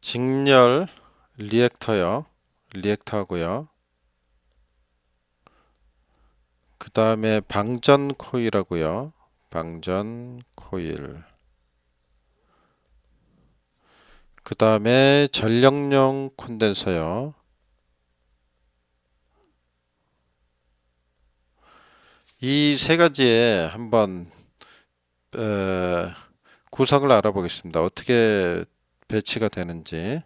직렬 리액터요. 리액터하고요. 그 다음에 방전 코일하고요. 방전 코일. 그 다음에 전력용 콘덴서요. 이 세 가지에 한번 에, 구성을 알아보겠습니다. 어떻게 배치가 되는지.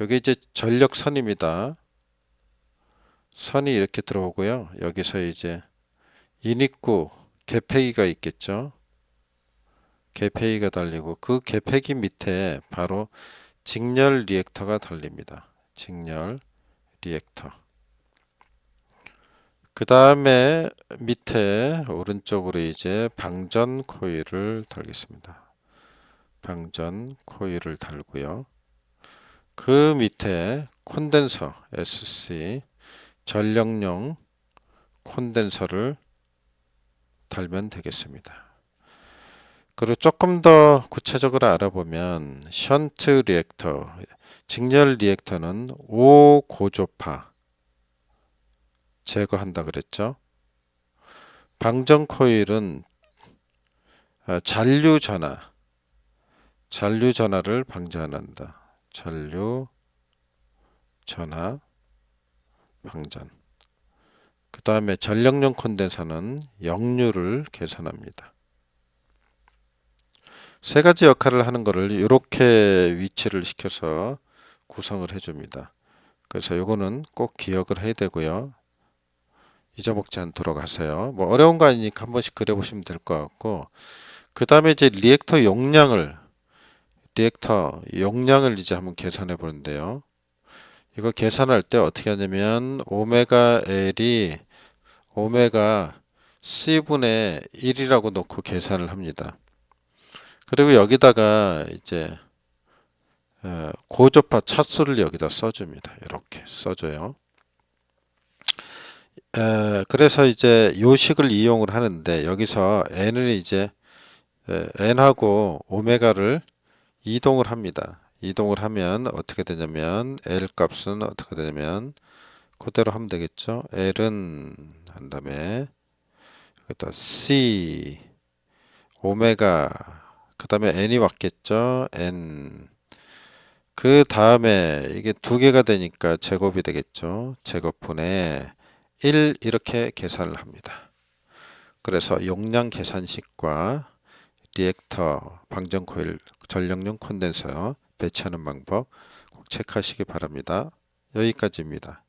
여기 이제 전력선입니다. 선이 이렇게 들어오고요. 여기서 이제 인입구 개폐기가 있겠죠. 개폐기가 달리고 그 개폐기 밑에 바로 직렬 리액터가 달립니다. 직렬 리액터. 그 다음에 밑에 오른쪽으로 이제 방전 코일을 달겠습니다. 방전 코일을 달고요. 그 밑에 콘덴서 SC 전력용 콘덴서를 달면 되겠습니다. 그리고 조금 더 구체적으로 알아보면 션트 리액터, 직렬 리액터는 5고조파 제거한다 그랬죠. 방전 코일은 아, 잔류 전화, 잔류 전화를 방지한다. 잔류 전화 방전. 그 다음에 전력용 콘덴서는 역류를 개선합니다. 세 가지 역할을 하는 것을 이렇게 위치를 시켜서 구성을 해줍니다. 그래서 요거는 꼭 기억을 해야 되고요. 잊어먹지 않도록 하세요. 뭐 어려운 거 아니니까 한 번씩 그려보시면 될 것 같고 그 다음에 이제 리액터 용량을 리액터 용량을 이제 한번 계산해 보는데요. 이거 계산할 때 어떻게 하냐면 오메가 L이 오메가 C분의 1이라고 놓고 계산을 합니다. 그리고 여기다가 이제 어, 고조파 차수를 여기다 써줍니다. 이렇게 써줘요. 에, 그래서 이제 요식을 이용을 하는데 여기서 n을 이제 에, n하고 오메가를 이동을 합니다. 이동을 하면 어떻게 되냐면 L 값은 어떻게 되냐면 그대로 하면 되겠죠. L은 한 다음에 여기다 C 오메가 그 다음에 N이 왔겠죠. N 그 다음에 이게 두 개가 되니까 제곱이 되겠죠. 제곱분의 1 이렇게 계산을 합니다. 그래서 용량 계산식과 리액터, 방전 코일, 전력용 콘덴서 배치하는 방법 꼭 체크하시기 바랍니다. 여기까지입니다.